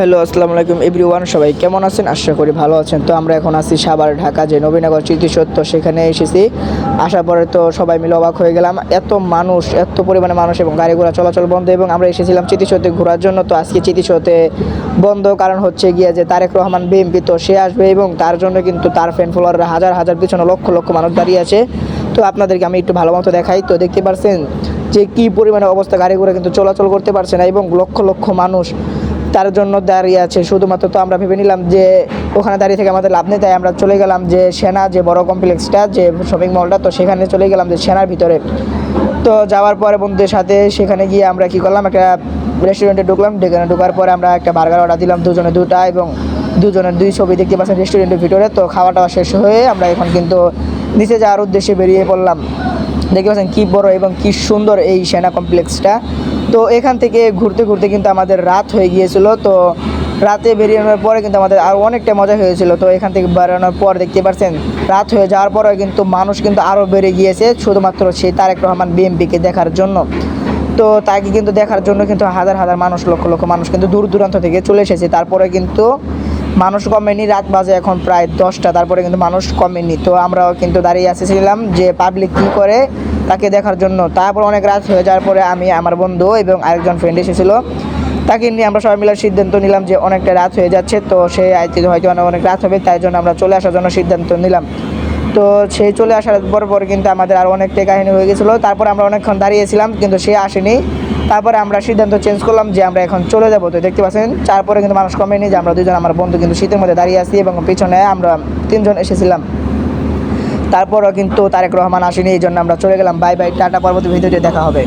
Hello, আসসালামু আলাইকুম everyone, সবাই কেমন আছেন? আশা করি ভালো আছেন। তো আমরা এখন আছি সাবার ঢাকা, যে নবীনগর স্মৃতিসত্য সেখানে এসেছি। আসার পরে তো সবাই মিলে অবাক হয়ে গেলাম, এত মানুষ, এত পরিমাণে মানুষ এবং গাড়ি ঘোড়া চলাচল বন্ধ এবং আমরা এসেছিলাম চিতিসতে ঘোরার জন্য। তো আজকে চিতিসতে বন্ধ, কারণ হচ্ছে গিয়ে যে তারেক রহমান বিএমপি, তো সে আসবে এবং তার জন্য কিন্তু তার ফ্যান ফলোয়াররা হাজার হাজার পিছনে লক্ষ লক্ষ মানুষ দাঁড়িয়ে আছে। তো আপনাদেরকে আমি একটু ভালো মতো দেখাই। তো দেখতে পারছেন যে কি পরিমাণে অবস্থা, গাড়ি ঘোড়া কিন্তু চলাচল করতে পারছে না এবং লক্ষ লক্ষ মানুষ তার জন্য দাঁড়িয়ে আছে। শুধুমাত্র তো আমরা ভেবে নিলাম যে ওখানে দাঁড়িয়ে থেকে আমাদের লাভ নেই, তাই আমরা চলে গেলাম যে সেনা, যে বড় কমপ্লেক্সটা, যে শপিং মলটা তো সেখানে চলে গেলাম যে সেনার ভিতরে। তো যাওয়ার পরে বন্ধুদের সাথে সেখানে গিয়ে আমরা কি করলাম, একটা রেস্টুরেন্টে ঢুকলাম। সেখানে ঢোকার পরে আমরা একটা বার্গার অর্ডার দিলাম দুজনে দুটা এবং দুজনের দুই ছবি দেখতে পাচ্ছেন রেস্টুরেন্টের ভিতরে। তো খাওয়া টাওয়া শেষ হয়ে আমরা এখন কিন্তু নিচে যাওয়ার উদ্দেশ্যে বেরিয়ে পড়লাম। দেখতে পাচ্ছেন কী বড় এবং কী সুন্দর এই সেনা কমপ্লেক্সটা। তো এখান থেকে ঘুরতে ঘুরতে কিন্তু আমাদের রাত হয়ে গিয়েছিল। তো রাতে বেরিয়ে পরে কিন্তু আমাদের আরও অনেকটা মজা হয়েছিল। তো এখান থেকে বেরোনোর পর দেখতে পাচ্ছেন রাত হয়ে যাওয়ার পরেও কিন্তু মানুষ কিন্তু আরও বেড়ে গিয়েছে, শুধুমাত্র সেই তারেক রহমান বিএমপিকে দেখার জন্য। তো তাকে কিন্তু দেখার জন্য কিন্তু হাজার হাজার মানুষ, লক্ষ লক্ষ মানুষ কিন্তু দূর দূরান্ত থেকে চলে এসেছে। তারপরে কিন্তু মানুষ কমেনি, রাত বাজে এখন প্রায় দশটা, তারপরে কিন্তু মানুষ কমেনি। তো আমরাও কিন্তু দাঁড়িয়ে আসেছিলাম যে পাবলিক কী করে তাকে দেখার জন্য। তারপর অনেক রাত হয়ে যাওয়ার পরে আমি, আমার বন্ধু এবং আরেকজন ফ্রেন্ড এসেছিল। তাকে নিয়ে আমরা সবাই মিলে সিদ্ধান্ত নিলাম যে অনেকটা রাত হয়ে যাচ্ছে, তো সে আইতে হয়তো অনেক অনেক রাত হবে, তাই জন্য আমরা চলে আসার জন্য সিদ্ধান্ত নিলাম। তো সেই চলে আসার পর পর কিন্তু আমাদের আরও অনেকটাই কাহিনী হয়ে গেছিল। তারপর আমরা অনেকক্ষণ দাঁড়িয়েছিলাম, কিন্তু সে আসেনি। তারপরে আমরা সিদ্ধান্ত চেঞ্জ করলাম যে আমরা এখন চলে যাব। তো দেখতে পাচ্ছেন, তারপরে কিন্তু মানুষ কমেনি যে আমরা দুজন, আমার বন্ধু কিন্তু শীতের মধ্যে দাঁড়িয়ে আছি এবং পিছনে আমরা তিনজন এসেছিলাম। তারপরও কিন্তু তারেক রহমান আসেনি, এই জন্য আমরা চলে গেলাম। বাই বাই টাটা পরবর্তী ভিডিওতে দেখা হবে।